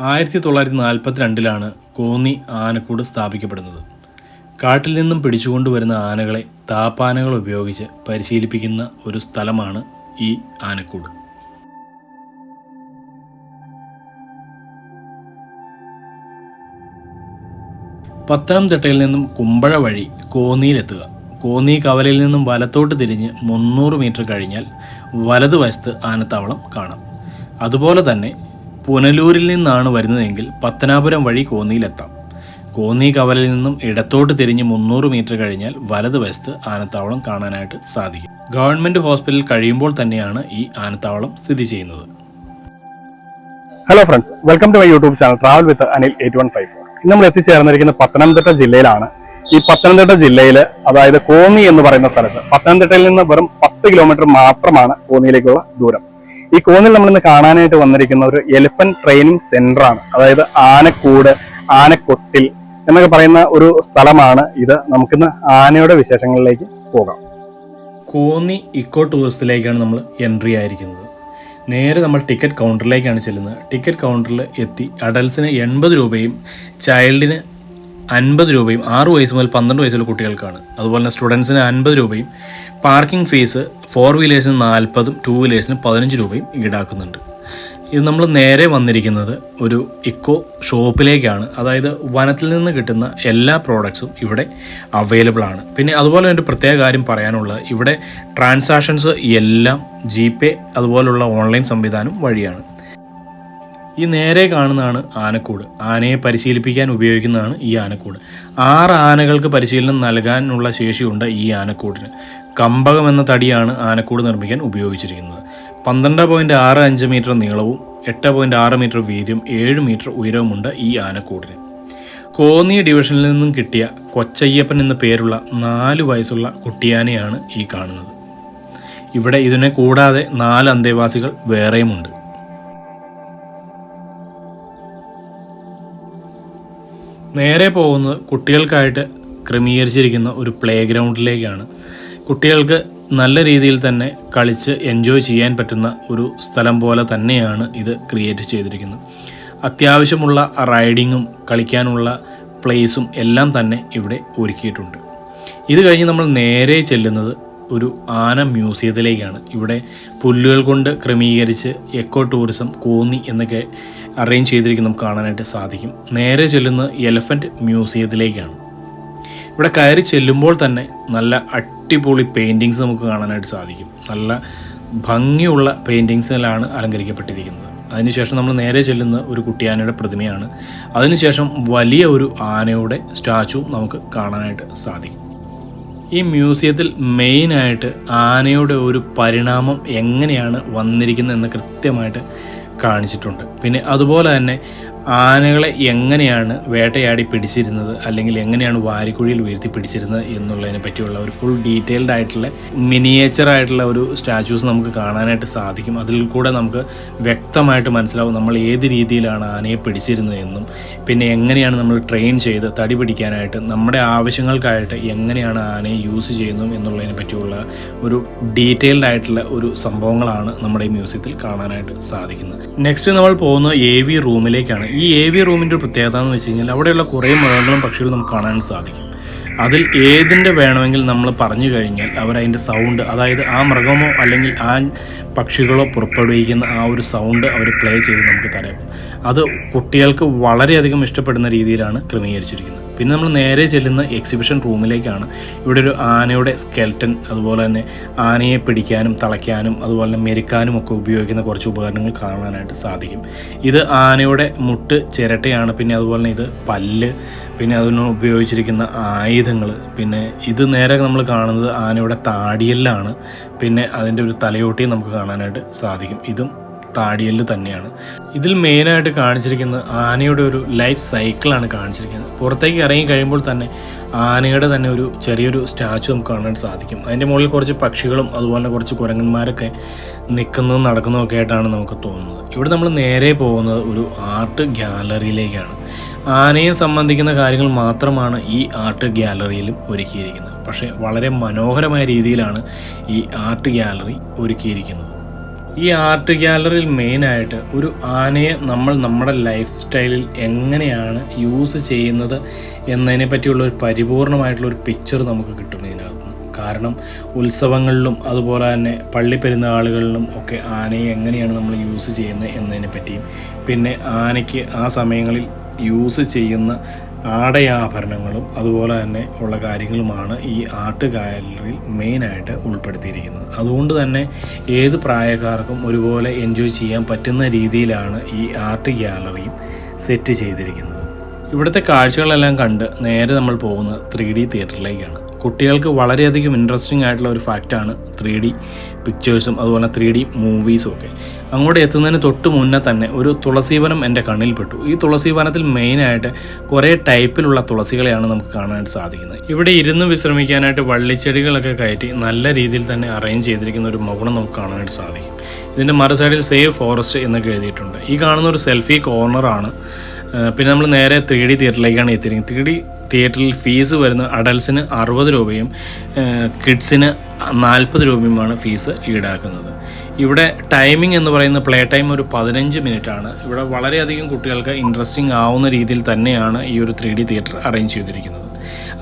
ആയിരത്തി തൊള്ളായിരത്തി നാൽപ്പത്തി രണ്ടിലാണ് കോന്നി ആനക്കൂട് സ്ഥാപിക്കപ്പെടുന്നത്. കാട്ടിൽ നിന്നും പിടിച്ചുകൊണ്ടുവരുന്ന ആനകളെ താപ്പാനകൾ ഉപയോഗിച്ച് പരിശീലിപ്പിക്കുന്ന ഒരു സ്ഥലമാണ് ഈ ആനക്കൂട്. പത്തനംതിട്ടയിൽ നിന്നും കുമ്പഴ വഴി കോന്നിയിലെത്തുക. കോന്നി കവലയിൽ നിന്നും വലത്തോട്ട് തിരിഞ്ഞ് മുന്നൂറ് മീറ്റർ കഴിഞ്ഞാൽ വലതുവശത്ത് ആനത്താവളം കാണാം. അതുപോലെ തന്നെ പുനലൂരിൽ നിന്നാണ് വരുന്നതെങ്കിൽ പത്തനാപുരം വഴി കോന്നിയിലെത്താം. കോന്നി കവലിൽ നിന്നും ഇടത്തോട്ട് തിരിഞ്ഞ് മുന്നൂറ് മീറ്റർ കഴിഞ്ഞാൽ വലതുവശത്ത് ആനത്താവളം കാണാനായിട്ട് സാധിക്കും. ഗവൺമെന്റ് ഹോസ്പിറ്റലിൽ കഴിയുമ്പോൾ തന്നെയാണ് ഈ ആനത്താവളം സ്ഥിതി ചെയ്യുന്നത്. Hello friends welcome to my YouTube channel travel with Anil eight one five four ഇന്ന് നമ്മൾ എത്തിച്ചേർന്നിരിക്കുന്നത് പത്തനംതിട്ട ജില്ലയിലാണ്. ഈ പത്തനംതിട്ട ജില്ലയിൽ അതായത് കോന്നി എന്ന് പറയുന്ന സ്ഥലത്ത് പത്തനംതിട്ടയിൽ നിന്ന് വെറും പത്ത് കിലോമീറ്റർ മാത്രമാണ് കോന്നിയിലേക്കുള്ള ദൂരം. ഈ കോന്നിൽ നമ്മൾ ഇന്ന് കാണാനായിട്ട് വന്നിരിക്കുന്ന ഒരു എലിഫന്റ് ട്രെയിനിങ് സെന്റർ ആണ്. അതായത് ആനക്കൂട് ആനക്കൊട്ടിൽ എന്നൊക്കെ പറയുന്ന ഒരു സ്ഥലമാണ് ഇത്. നമുക്കിന്ന് ആനയുടെ വിശേഷങ്ങളിലേക്ക് പോകാം. കോന്നി ഇക്കോ ടൂറിസ്റ്റിലേക്കാണ് നമ്മൾ എൻട്രി ആയിരിക്കുന്നത്. നേരെ നമ്മൾ ടിക്കറ്റ് കൗണ്ടറിലേക്കാണ് ചെല്ലുന്നത്. ടിക്കറ്റ് കൗണ്ടറിൽ എത്തി അഡൽസിന് എൺപത് രൂപയും ചൈൽഡിന് അൻപത് രൂപയും ആറ് വയസ്സ് മുതൽ പന്ത്രണ്ട് വയസ്സുള്ള കുട്ടികൾക്കാണ്. അതുപോലെ തന്നെ സ്റ്റുഡൻസിന് അൻപത് രൂപയും പാർക്കിംഗ് ഫീസ് ഫോർ വീലേഴ്സിന് നാൽപ്പതും ടു വീലേഴ്സിന് പതിനഞ്ച് രൂപയും ഈടാക്കുന്നുണ്ട്. ഇത് നമ്മൾ നേരെ വന്നിരിക്കുന്നത് ഒരു ഇക്കോ ഷോപ്പിലേക്കാണ്. അതായത് വനത്തിൽ നിന്ന് കിട്ടുന്ന എല്ലാ പ്രോഡക്ട്സും ഇവിടെ അവൈലബിൾ ആണ്. പിന്നെ അതുപോലെ ഒരു പ്രത്യേക കാര്യം പറയാനുള്ളത്. ഇവിടെ ട്രാൻസാക്ഷൻസ് എല്ലാം ജി അതുപോലുള്ള ഓൺലൈൻ സംവിധാനം വഴിയാണ്. ഈ നേരെ കാണുന്നതാണ് ആനക്കൂട്. ആനയെ പരിശീലിപ്പിക്കാൻ ഉപയോഗിക്കുന്നതാണ് ഈ ആനക്കൂട്. ആറ് ആനകൾക്ക് പരിശീലനം നൽകാനുള്ള ശേഷിയുണ്ട് ഈ ആനക്കൂടിന്. കമ്പകം എന്ന തടിയാണ് ആനക്കൂട് നിർമ്മിക്കാൻ ഉപയോഗിച്ചിരിക്കുന്നത്. പന്ത്രണ്ട് പോയിന്റ് ആറ് അഞ്ച് മീറ്റർ നീളവും എട്ട് പോയിന്റ് ആറ് മീറ്റർ വീതിയും ഏഴ് മീറ്റർ ഉയരവുമുണ്ട് ഈ ആനക്കൂടിന്. കോന്നി ഡിവിഷനിൽ നിന്നും കിട്ടിയ കൊച്ചയ്യപ്പൻ എന്ന പേരുള്ള നാല് വയസ്സുള്ള കുട്ടിയാനയാണ് ഈ കാണുന്നത്. ഇവിടെ ഇതിനെ കൂടാതെ നാല് അന്തേവാസികൾ വേറെയുമുണ്ട്. നേരെ പോകുന്നത് കുട്ടികൾക്കായിട്ട് ക്രമീകരിച്ചിരിക്കുന്ന ഒരു പ്ലേ ഗ്രൗണ്ടിലേക്കാണ് കുട്ടികൾക്ക് നല്ല രീതിയിൽ തന്നെ കളിച്ച് എൻജോയ് ചെയ്യാൻ പറ്റുന്ന ഒരു സ്ഥലം പോലെ തന്നെയാണ് ഇത് ക്രിയേറ്റ് ചെയ്തിരിക്കുന്നത്. അത്യാവശ്യമുള്ള റൈഡിങ്ങും കളിക്കാനുള്ള പ്ലേസും എല്ലാം തന്നെ ഇവിടെ ഒരുക്കിയിട്ടുണ്ട്. ഇത് കഴിഞ്ഞ് നമ്മൾ നേരെ ചെല്ലുന്നത് ഒരു ആന മ്യൂസിയത്തിലേക്കാണ് ഇവിടെ പുല്ലുകൾ കൊണ്ട് ക്രമീകരിച്ച് എക്കോ ടൂറിസം കോന്നി എന്നൊക്കെ അറേഞ്ച് ചെയ്തിരിക്കുന്ന നമുക്ക് കാണാനായിട്ട് സാധിക്കും. നേരെ ചെല്ലുന്ന എലഫന്റ് മ്യൂസിയത്തിലേക്കാണ് ഇവിടെ കയറി ചെല്ലുമ്പോൾ തന്നെ നല്ല അടിപൊളി പെയിന്റിങ്സ് നമുക്ക് കാണാനായിട്ട് സാധിക്കും. നല്ല ഭംഗിയുള്ള പെയിന്റിങ്സിലാണ് അലങ്കരിക്കപ്പെട്ടിരിക്കുന്നത്. അതിനുശേഷം നമ്മൾ നേരെ ചെല്ലുന്ന ഒരു കുട്ടിയാനയുടെ പ്രതിമയാണ്. അതിനുശേഷം വലിയ ഒരു ആനയുടെ സ്റ്റാച്ചു നമുക്ക് കാണാനായിട്ട് സാധിക്കും. ഈ മ്യൂസിയത്തിൽ മെയിനായിട്ട് ആനയുടെ ഒരു പരിണാമം എങ്ങനെയാണ് വന്നിരിക്കുന്നത് എന്ന് കൃത്യമായിട്ട് കാണിച്ചിട്ടുണ്ട്. പിന്നെ അതുപോലെ തന്നെ ആനകളെ എങ്ങനെയാണ് വേട്ടയാടി പിടിച്ചിരുന്നത് അല്ലെങ്കിൽ എങ്ങനെയാണ് വാരിക്കുഴിയിൽ ഉയർത്തി പിടിച്ചിരുന്നത് എന്നുള്ളതിനെ പറ്റിയുള്ള ഒരു ഫുൾ ഡീറ്റെയിൽഡ് ആയിട്ടുള്ള മിനിയേച്ചർ ആയിട്ടുള്ള ഒരു സ്റ്റാച്യൂസ് നമുക്ക് കാണാനായിട്ട് സാധിക്കും. അതിൽ കൂടെ നമുക്ക് വ്യക്തമായിട്ട് മനസ്സിലാവും നമ്മൾ ഏത് രീതിയിലാണ് ആനയെ പിടിച്ചിരുന്നത് എന്നും പിന്നെ എങ്ങനെയാണ് നമ്മൾ ട്രെയിൻ ചെയ്ത് തടി പിടിക്കാനായിട്ട് നമ്മുടെ ആവശ്യങ്ങൾക്കായിട്ട് എങ്ങനെയാണ് ആനയെ യൂസ് ചെയ്യുന്നത് എന്നുള്ളതിനെ പറ്റിയുള്ള ഒരു ഡീറ്റെയിൽഡ് ആയിട്ടുള്ള ഒരു സംഭവങ്ങളാണ് നമ്മുടെ ഈ മ്യൂസിയത്തിൽ കാണാനായിട്ട് സാധിക്കുന്നത്. നെക്സ്റ്റ് നമ്മൾ പോകുന്നത് എ വി റൂമിലേക്കാണ് ഈ എ വി റൂമിന്റെ ഒരു പ്രത്യേകത എന്ന് വെച്ച് കഴിഞ്ഞാൽ അവിടെയുള്ള കുറേ മൃഗങ്ങളും പക്ഷികളും നമുക്ക് കാണാൻ സാധിക്കും. അതിൽ ഏതിന്റെ വേണമെങ്കിൽ നമ്മൾ പറഞ്ഞു കഴിഞ്ഞാൽ അവർ സൗണ്ട് അതായത് ആ മൃഗമോ അല്ലെങ്കിൽ ആ പക്ഷികളോ പുറപ്പെടുവിക്കുന്ന ആ ഒരു സൗണ്ട് അവർ പ്ലേ ചെയ്ത് നമുക്ക് തരാം. അത് കുട്ടികൾക്ക് വളരെയധികം ഇഷ്ടപ്പെടുന്ന രീതിയിലാണ് ക്രമീകരിച്ചിരിക്കുന്നത്. പിന്നെ നമ്മൾ നേരെ ചെല്ലുന്ന എക്സിബിഷൻ റൂമിലേക്കാണ് ഇവിടെ ഒരു ആനയുടെ സ്കെൽട്ടൻ അതുപോലെ തന്നെ ആനയെ പിടിക്കാനും തളയ്ക്കാനും അതുപോലെ തന്നെ മെരുക്കാനും ഒക്കെ ഉപയോഗിക്കുന്ന കുറച്ച് ഉപകരണങ്ങൾ കാണാനായിട്ട് സാധിക്കും. ഇത് ആനയുടെ മുട്ട് ചിരട്ടയാണ് പിന്നെ അതുപോലെ തന്നെ ഇത് പല്ല് പിന്നെ അതിന് ഉപയോഗിച്ചിരിക്കുന്ന ആയുധങ്ങൾ. പിന്നെ ഇത് നേരെ നമ്മൾ കാണുന്നത് ആനയുടെ താടിയെല്ലാണ്. പിന്നെ അതിന്റെ ഒരു തലയോട്ടിയും നമുക്ക് കാണാനായിട്ട് സാധിക്കും. ഇതും താടിയൽ തന്നെയാണ്. ഇതിൽ മെയിനായിട്ട് കാണിച്ചിരിക്കുന്നത് ആനയുടെ ഒരു ലൈഫ് സൈക്കിളാണ് കാണിച്ചിരിക്കുന്നത്. പുറത്തേക്ക് ഇറങ്ങി കഴിയുമ്പോൾ തന്നെ ആനയുടെ തന്നെ ഒരു ചെറിയൊരു സ്റ്റാച്ചു നമുക്ക് കാണാൻ സാധിക്കും. അതിന്റെ മുകളിൽ കുറച്ച് പക്ഷികളും അതുപോലെ കുറച്ച് കുരങ്ങന്മാരൊക്കെ നിൽക്കുന്നതും നടക്കുന്നതും ഒക്കെ ആയിട്ടാണ് നമുക്ക് തോന്നുന്നത്. ഇവിടെ നമ്മൾ നേരെ പോകുന്നത് ഒരു ആർട്ട് ഗ്യാലറിയിലേക്കാണ് ആനയെ സംബന്ധിക്കുന്ന കാര്യങ്ങൾ മാത്രമാണ് ഈ ആർട്ട് ഗ്യാലറിയിലും ഒരുക്കിയിരിക്കുന്നത്. പക്ഷേ വളരെ മനോഹരമായ രീതിയിലാണ് ഈ ആർട്ട് ഗ്യാലറി ഒരുക്കിയിരിക്കുന്നത്. ഈ ആർട്ട് ഗ്യാലറിയിൽ മെയിനായിട്ട് ഒരു ആനയെ നമ്മൾ നമ്മുടെ ലൈഫ് സ്റ്റൈലിൽ എങ്ങനെയാണ് യൂസ് ചെയ്യുന്നത് എന്നതിനെ പറ്റിയുള്ള ഒരു പരിപൂർണമായിട്ടുള്ള ഒരു പിക്ചർ നമുക്ക് കിട്ടും ഇതിനകത്ത്. കാരണം ഉത്സവങ്ങളിലും അതുപോലെ തന്നെ പള്ളി പെരുന്നാളുകളിലും ഒക്കെ ആനയെ എങ്ങനെയാണ് നമ്മൾ യൂസ് ചെയ്യുന്നത് എന്നതിനെ പറ്റിയും പിന്നെ ആനയ്ക്ക് ആ സമയങ്ങളിൽ യൂസ് ചെയ്യുന്ന ആടയാഭരണങ്ങളും അതുപോലെ തന്നെ ഉള്ള കാര്യങ്ങളുമാണ് ഈ ആർട്ട് ഗാലറിയിൽ മെയിനായിട്ട് ഉൾപ്പെടുത്തിയിരിക്കുന്നത്. അതുകൊണ്ട് തന്നെ ഏത് പ്രായക്കാർക്കും ഒരുപോലെ എൻജോയ് ചെയ്യാൻ പറ്റുന്ന രീതിയിലാണ് ഈ ആർട്ട് ഗ്യാലറിയും സെറ്റ് ചെയ്തിരിക്കുന്നത്. ഇവിടുത്തെ കാഴ്ചകളെല്ലാം കണ്ട് നേരെ നമ്മൾ പോകുന്നത് ത്രീ ഡി തിയേറ്ററിലേക്കാണ്. കുട്ടികൾക്ക് വളരെയധികം ഇൻട്രസ്റ്റിംഗ് ആയിട്ടുള്ള ഒരു ഫാക്റ്റാണ് ത്രീ ഡി പിക്ചേഴ്സും അതുപോലെ ത്രീ ഡി മൂവീസും ഒക്കെ. അങ്ങോട്ട് എത്തുന്നതിന് തൊട്ട് മുന്നേ തന്നെ ഒരു തുളസീവനം എന്റെ കണ്ണിൽപ്പെട്ടു. ഈ തുളസീവനത്തിൽ മെയിനായിട്ട് കുറേ ടൈപ്പിലുള്ള തുളസികളെയാണ് നമുക്ക് കാണാനായിട്ട് സാധിക്കുന്നത്. ഇവിടെ ഇരുന്ന് വിശ്രമിക്കാനായിട്ട് വള്ളിച്ചെടികളൊക്കെ കയറ്റി നല്ല രീതിയിൽ തന്നെ അറേഞ്ച് ചെയ്തിരിക്കുന്ന ഒരു മൗണം നമുക്ക് കാണാനായിട്ട് സാധിക്കും. ഇതിന്റെ മറു സൈഡിൽ സേവ് ഫോറസ്റ്റ് എന്നൊക്കെ എഴുതിയിട്ടുണ്ട്. ഈ കാണുന്ന ഒരു സെൽഫി കോർണറാണ് പിന്നെ നമ്മൾ നേരെ ത്രീ ഡി തിയേറ്ററിലേക്കാണ് എത്തിയിരിക്കുന്നത്. ത്രീ ഡി തിയേറ്ററിൽ ഫീസ് വരുന്ന അഡൽസിന് അറുപത് രൂപയും കിഡ്സിന് നാൽപ്പത് രൂപയുമാണ് ഫീസ് ഈടാക്കുന്നത്. ഇവിടെ ടൈമിംഗ് എന്ന് പറയുന്ന പ്ലേ ടൈം ഒരു പതിനഞ്ച് മിനിറ്റ് ആണ്. ഇവിടെ വളരെയധികം കുട്ടികൾക്ക് ഇൻട്രസ്റ്റിംഗ് ആവുന്ന രീതിയിൽ തന്നെയാണ് ഈ ഒരു ത്രീ ഡി തിയേറ്റർ അറേഞ്ച് ചെയ്തിരിക്കുന്നത്.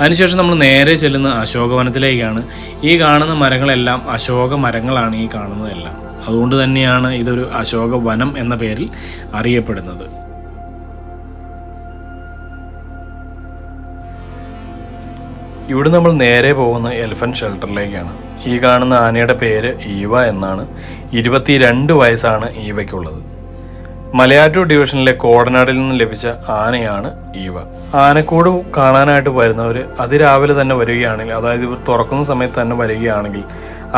അതിനുശേഷം നമ്മൾ നേരെ ചെല്ലുന്ന അശോകവനത്തിലേക്കാണ്. ഈ കാണുന്ന മരങ്ങളെല്ലാം അശോക മരങ്ങളാണ് ഈ കാണുന്നതെല്ലാം. അതുകൊണ്ട് തന്നെയാണ് ഇതൊരു അശോക വനം എന്ന പേരിൽ അറിയപ്പെടുന്നത്. ഇവിടെ നമ്മൾ നേരെ പോകുന്ന എലിഫന്റ് ഷെൽട്ടറിലേക്കാണ്. ഈ കാണുന്ന ആനയുടെ പേര് ഈവ എന്നാണ്. ഇരുപത്തിരണ്ട് വയസ്സാണ് ഈവയ്ക്കുള്ളത്. മലയാറ്റൂർ ഡിവിഷനിലെ കോടനാടിൽ നിന്ന് ലഭിച്ച ആനയാണ് ഈവ. ആനക്കൂട് കാണാനായിട്ട് വരുന്നവർ അതിരാവിലെ തന്നെ വരികയാണെങ്കിൽ അതായത് ഇവർ തുറക്കുന്ന സമയത്ത് തന്നെ വരികയാണെങ്കിൽ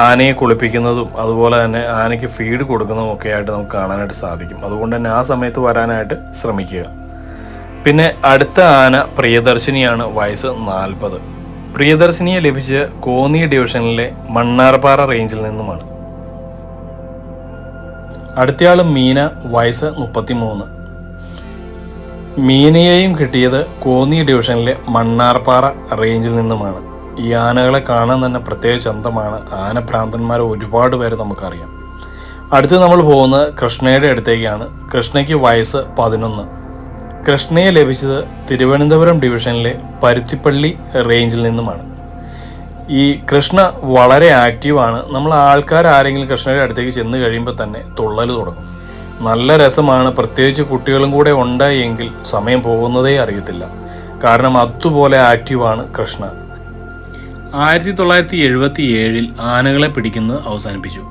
ആനയെ കുളിപ്പിക്കുന്നതും അതുപോലെ തന്നെ ആനയ്ക്ക് ഫീഡ് കൊടുക്കുന്നതും ഒക്കെ ആയിട്ട് നമുക്ക് കാണാനായിട്ട് സാധിക്കും. അതുകൊണ്ട് തന്നെ ആ സമയത്ത് വരാനായിട്ട് ശ്രമിക്കുക. പിന്നെ അടുത്ത ആന പ്രിയദർശിനിയാണ് വയസ്സ് നാൽപ്പത്. പ്രിയദർശിനിയെ ലഭിച്ച് കോന്നി ഡിവിഷനിലെ മണ്ണാർപ്പാറ റേഞ്ചിൽ നിന്നുമാണ്. അടുത്തയാൾ മീന വയസ്സ് മുപ്പത്തിമൂന്ന്. മീനയെയും കിട്ടിയത് കോന്നി ഡിവിഷനിലെ മണ്ണാർപ്പാറ റേഞ്ചിൽ നിന്നുമാണ്. ഈ ആനകളെ കാണാൻ തന്നെ പ്രത്യേക ചന്തമാണ്. ആനഭ്രാന്തന്മാർ ഒരുപാട് പേര് നമുക്കറിയാം. അടുത്ത് നമ്മൾ പോകുന്നത് കൃഷ്ണയുടെ അടുത്തേക്കാണ്. കൃഷ്ണയ്ക്ക് വയസ്സ് പതിനൊന്ന്. കൃഷ്ണയെ ലഭിച്ചത് തിരുവനന്തപുരം ഡിവിഷനിലെ പരുത്തിപ്പള്ളി റേഞ്ചിൽ നിന്നുമാണ്. ഈ കൃഷ്ണ വളരെ ആക്റ്റീവാണ് നമ്മൾ ആൾക്കാർ ആരെങ്കിലും കൃഷ്ണയുടെ അടുത്തേക്ക് ചെന്ന് കഴിയുമ്പോൾ തന്നെ തുള്ളൽ തുടങ്ങും. നല്ല രസമാണ്. പ്രത്യേകിച്ച് കുട്ടികളും കൂടെ ഉണ്ടായെങ്കിൽ സമയം പോകുന്നതേ അറിയത്തില്ല. കാരണം അതുപോലെ ആക്റ്റീവാണ് കൃഷ്ണ. ആയിരത്തി തൊള്ളായിരത്തി എഴുപത്തി ഏഴിൽ ആനകളെ പിടിക്കുന്നത് അവസാനിപ്പിച്ചു.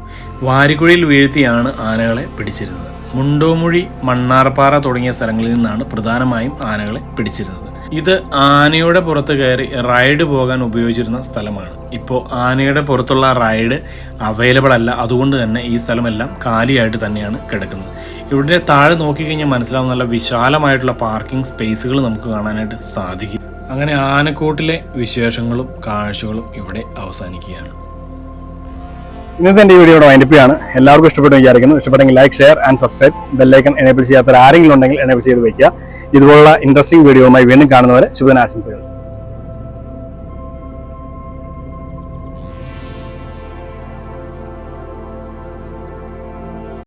വാരിക്കുഴിയിൽ വീഴ്ത്തിയാണ് ആനകളെ പിടിച്ചിരുന്നത്. മുണ്ടോമുഴി മണ്ണാർപ്പാറ തുടങ്ങിയ സ്ഥലങ്ങളിൽ നിന്നാണ് പ്രധാനമായും ആനകളെ പിടിച്ചിരുന്നത്. ഇത് ആനയുടെ പുറത്ത് കയറി റൈഡ് പോകാൻ ഉപയോഗിച്ചിരുന്ന സ്ഥലമാണ്. ഇപ്പോൾ ആനയുടെ പുറത്തുള്ള റൈഡ് അവൈലബിൾ അല്ല. അതുകൊണ്ട് തന്നെ ഈ സ്ഥലമെല്ലാം കാലിയായിട്ട് തന്നെയാണ് കിടക്കുന്നത്. ഇവിടെ താഴെ നോക്കിക്കഴിഞ്ഞാൽ മനസ്സിലാവും നല്ല വിശാലമായിട്ടുള്ള പാർക്കിംഗ് സ്പേസുകൾ നമുക്ക് കാണാനായിട്ട് സാധിക്കും. അങ്ങനെ ആനക്കൂട്ടിലെ വിശേഷങ്ങളും കാഴ്ചകളും ഇവിടെ അവസാനിക്കുകയാണ്. ഇന്നത്തെ എന്റെ ഈ വീഡിയോയുടെ വൈൻഡിപ്പിയാണ് എല്ലാവർക്കും ഇഷ്ടപ്പെട്ടു വിചാരിക്കുന്നു. ഇഷ്ടപ്പെട്ടെങ്കിൽ like share and subscribe bell icon enable ചെയ്യാത്തവർ ആരെങ്കിലും ഉണ്ടെങ്കിൽ എനേബിൾ ചെയ്ത് വയ്ക്കുക ഇതുപോലുള്ള ഇൻട്രസ്റ്റിംഗ് വീഡിയോയുമായി വീണ്ടും കാണുന്നവരെ ശുഭദിനാശംസകൾ